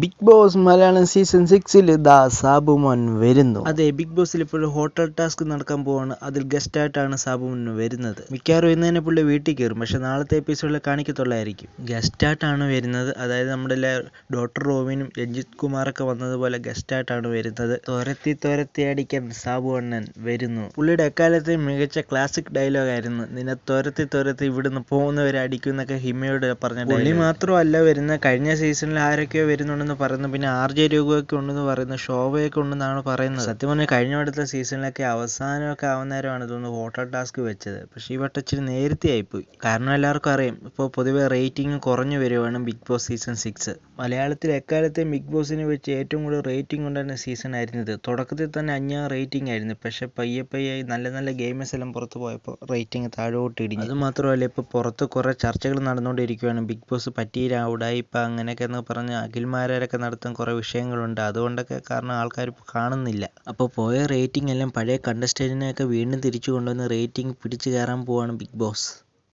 Big boss Malayalam season സിക്സിൽ ദാ സാബുമോൻ വരുന്നു. അതെ ബിഗ് ബോസിൽ ഇപ്പോൾ ഹോട്ടൽ ടാസ്ക് നടക്കാൻ പോവാണ്. അതിൽ ഗസ്റ്റ് ആയിട്ടാണ് സാബുമോൻ വരുന്നത്. മിക്കവാറും ഇന്ന് തന്നെ പുള്ളി വീട്ടിൽ കയറും. പക്ഷെ നാളത്തെ എപ്പിസോഡിൽ കാണിക്കത്തുള്ളായിരിക്കും. ഗസ്റ്റ് ആയിട്ടാണ് വരുന്നത്. അതായത് നമ്മുടെ ഡോക്ടർ റോവിനും രഞ്ജിത് കുമാറൊക്കെ വന്നതുപോലെ ഗസ്റ്റ് ആയിട്ടാണ് വരുന്നത്. തുരത്തി തുരത്തി അടിക്കാൻ സാബു അണ്ണൻ വരുന്നു. പുള്ളിയുടെ എക്കാലത്തെ മികച്ച ക്ലാസിക് ഡയലോഗ് ആയിരുന്നു. നിന്നെ തുരത്തി തുരത്തി ഇവിടുന്ന് പോകുന്നവരെ അടിക്കും എന്നൊക്കെ ഹിമയോട് പറഞ്ഞ പുള്ളി മാത്രമല്ല വരുന്ന കഴിഞ്ഞ സീസണിൽ ആരൊക്കെയോ വരുന്നുണ്ടെന്ന് പറയുന്നു. പിന്നെ ആർ ജെ രഘുവൊക്കെ ഉണ്ടെന്ന് പറയുന്നു. ശോഭയൊക്കെ ഉണ്ടെന്നാണ് പറയുന്നത്. സത്യം പറഞ്ഞാൽ കഴിഞ്ഞ അടുത്ത സീസണിലൊക്കെ അവസാനമൊക്കെ ആവുന്നേരമാണ് തോന്നുന്നു വോട്ടർ ടാസ്ക് വെച്ചത്. പക്ഷേ ഈ വട്ടം ഇച്ചിരി നേരത്തെ ആയിപ്പോയി കാരണം എല്ലാവർക്കും അറിയാം. ഇപ്പോൾ പൊതുവെ റേറ്റിംഗ് കുറഞ്ഞു വരുവാണ് ബിഗ് ബോസ് സീസൺ സിക്സ് മലയാളത്തിൽ എക്കാലത്തെയും ബിഗ് ബോസിനെ വെച്ച് ഏറ്റവും കൂടുതൽ റേറ്റിംഗ് ഉണ്ടായിരുന്ന സീസൺ ആയിരുന്നു ഇത്. തുടക്കത്തിൽ തന്നെ അഞ്ഞാറ് റേറ്റിംഗ് ആയിരുന്നു. പക്ഷേ പയ്യെ പയ്യെ നല്ല നല്ല ഗെയിമേഴ്സ് എല്ലാം പുറത്ത് പോയപ്പോൾ റേറ്റിംഗ് താഴോട്ട് ഇടിഞ്ഞു. അത് മാത്രമല്ല ഇപ്പോൾ പുറത്ത് കുറേ ചർച്ചകൾ നടന്നുകൊണ്ടിരിക്കുകയാണ് ബിഗ് ബോസ് പറ്റിയില്ല ഉടായിപ്പ അങ്ങനെയൊക്കെ എന്ന് പറഞ്ഞ് അഖിൽമാരൊക്കെ നടത്തും കുറേ വിഷയങ്ങളുണ്ട്. അതുകൊണ്ടൊക്കെ കാരണം ആൾക്കാർ കാണുന്നില്ല. അപ്പോൾ പോയ റേറ്റിംഗ് എല്ലാം പഴയ കണ്ടസ്റ്റന്റിനെയൊക്കെ വീണ്ടും തിരിച്ചു കൊണ്ടുവന്ന് റേറ്റിംഗ് പിടിച്ചു കയറാൻ പോവാണ് ബിഗ് ബോസ്